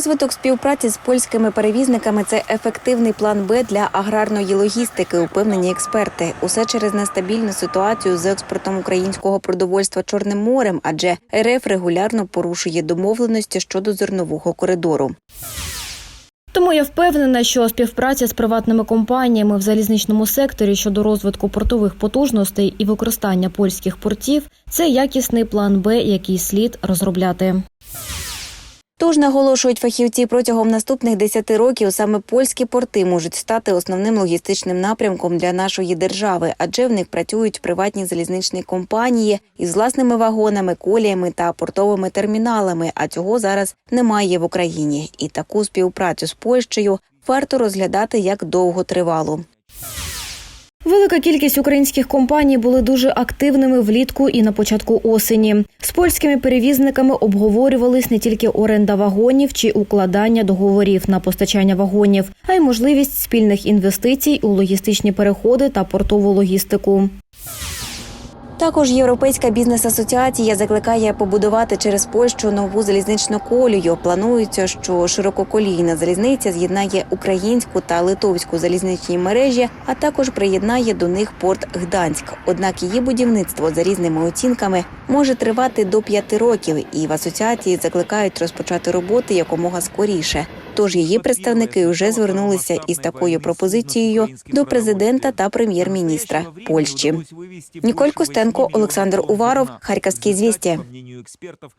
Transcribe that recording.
Розвиток співпраці з польськими перевізниками це ефективний план Б для аграрної логістики, упевнені експерти. Усе через нестабільну ситуацію з експортом українського продовольства Чорним морем, адже РФ регулярно порушує домовленості щодо зернового коридору. Тому я впевнена, що співпраця з приватними компаніями в залізничному секторі щодо розвитку портових потужностей і використання польських портів це якісний план Б, який слід розробляти. Тож наголошують фахівці протягом наступних 10 років саме польські порти можуть стати основним логістичним напрямком для нашої держави, адже в них працюють приватні залізничні компанії із власними вагонами, коліями та портовими терміналами. А цього зараз немає в Україні. І таку співпрацю з Польщею варто розглядати як довготривалу. Велика кількість українських компаній були дуже активними влітку і на початку осені. З польськими перевізниками обговорювались не тільки оренда вагонів чи укладання договорів на постачання вагонів, а й можливість спільних інвестицій у логістичні переходи та портову логістику. Також Європейська бізнес-асоціація закликає побудувати через Польщу нову залізничну колію. Планується, що ширококолійна залізниця з'єднає українську та литовську залізничні мережі, а також приєднає до них порт Гданськ. Однак її будівництво за різними оцінками може тривати до п'яти років, і в асоціації закликають розпочати роботи якомога скоріше. Тож її представники вже звернулися із такою пропозицією до президента та прем'єр-міністра Польщі. Ніколь Костенко, Ткаченко, Олександр Уваров, Харківські звісті. Експертов.